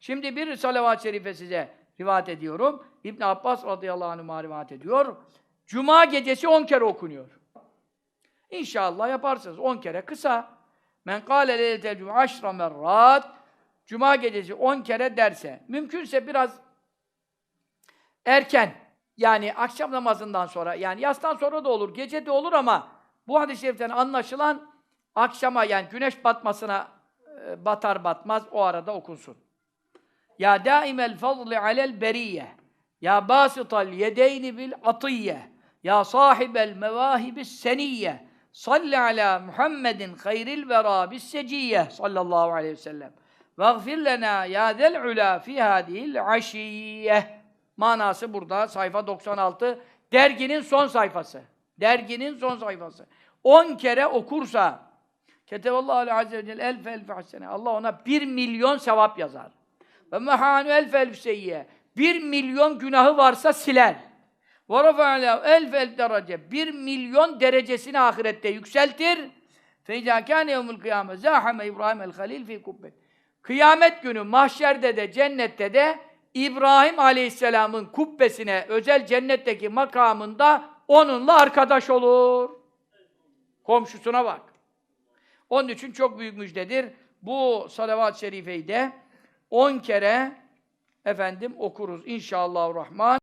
Şimdi bir salavat-ı şerife size rivayet ediyorum. İbn Abbas radıyallahu anh'a rivayet ediyor. Cuma gecesi 10 kere okunuyor. İnşallah yaparsınız 10 kere kısa. Men kâle leyletel cuma aşra merrat Cuma gecesi 10 kere derse, mümkünse biraz erken, yani akşam namazından sonra, yani yastan sonra da olur, gece de olur ama bu hadis-i şeriften anlaşılan akşama yani güneş batmasına e, batar batmaz o arada okunsun. Ya daimel fadli alel beriyye. Ya basital yedeyni bil atiyye. Ya sahibel mevahibis seniyye. Salli ala Muhammedin hayril vera bis seciyye sallallahu aleyhi ve sellem. Vagfir lena ya zel ula fi hadihil aşiyye. Manası burada sayfa 96. Derginin son sayfası. Derginin son sayfası. 10 kere okursa Ketevallahu aleyhi ve celle elf elf hasene. Allah ona bir milyon sevap yazar. Ve mehanu elf elf seyyiye. Bir milyon günahı varsa siler. Ve rafa'ala elf elf derece. Bir milyon derecesini ahirette yükseltir. Fe izâ kâne yevmül kıyâme zâhame İbrahim el halil fi kubbet. Kıyamet günü mahşerde de cennette de İbrahim Aleyhisselam'ın kubbesine özel cennetteki makamında onunla arkadaş olur. Komşusuna bak. Onun için çok büyük müjdedir. Bu salavat-ı şerifeyi de 10 kere efendim okuruz inşallahü rahman.